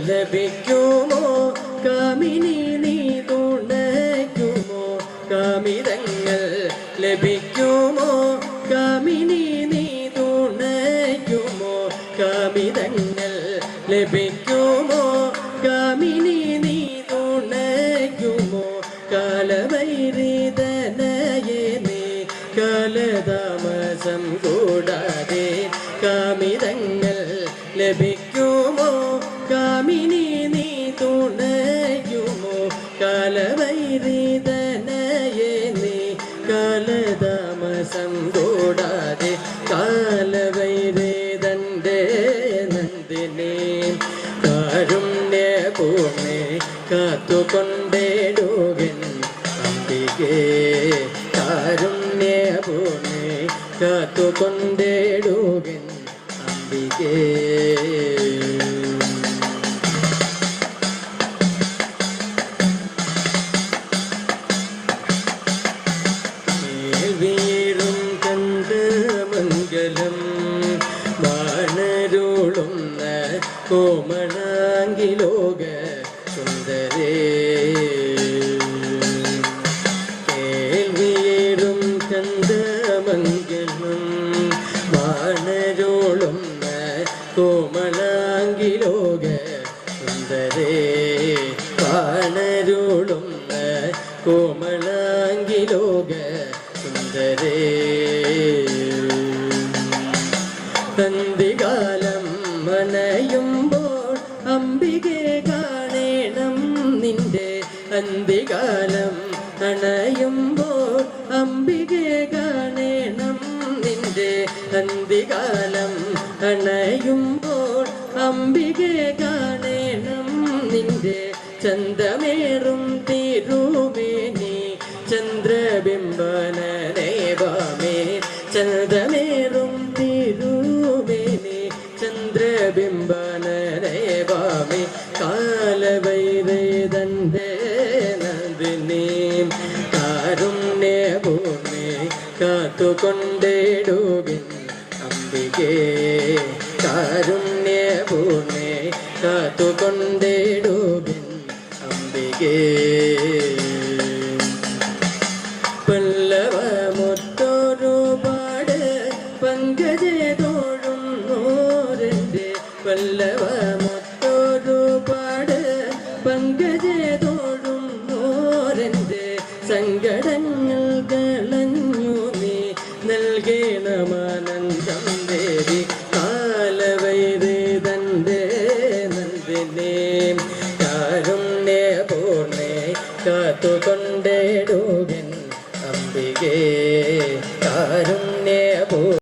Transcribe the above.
ലഭിക്കുമോ? കാമിനി നീ തുണയ്ക്കുമോ കാമിതങ്ങൾ ലഭിക്കുമോ? കാമിനി നീ തുണയ്ക്കുമോ കാമിതങ്ങൾ ലഭിക്കുമോ? കാമിനി നീ തുണയ്ക്കുമോ കാലവൈരിതനയെ നീ കാലതാമസം കൂടാതെ കാമിതങ്ങൾ ലഭിക്കുമോ? കാമിനി നീ തുണയുമോ? കാലവൈരിതനയെ നീ കാലതാമസം കൂടാതെ കാലവൈരേതന്റെ നന്ദിനെ. കാരുണ്യ പൂർണെ കാത്തുകൊണ്ടേടുകൻ അമ്പികേ. കാരുണ്യ പൂർണെ കാത്തുകൊണ്ടേടുകൻ അംബികേ കോമണാങ്കിലോക സുന്ദരേ. കേൾവിയേറും കണ്ട് വാണരോളും കോമളാങ്കിലോക സുന്ദരേ. വാണരുളുന്ന കോമളാങ്കിലോക സുന്ദരേ. തന്തികാലം മനയുമ്പോൾ അംബികെ കാണേണം നിന്റെ അന്തികാലം അണയുമ്പോൾ അംബികെ കാണേണം നിന്റെ അന്തികാലം അണയുമ്പോൾ അംബികെ കാണേണം നിന്റെ ചന്തമേറും തിരുമേനി. കാത്തുകൊണ്ടേടുവിൻ അംബികേ കാരുണ്യഭൂമി കാത്തുകൊണ്ടേടുവിൻ അംബികേ സങ്കടങ്ങൾ അമ്പികേ അംബികേ കാരുണ്യ പൂ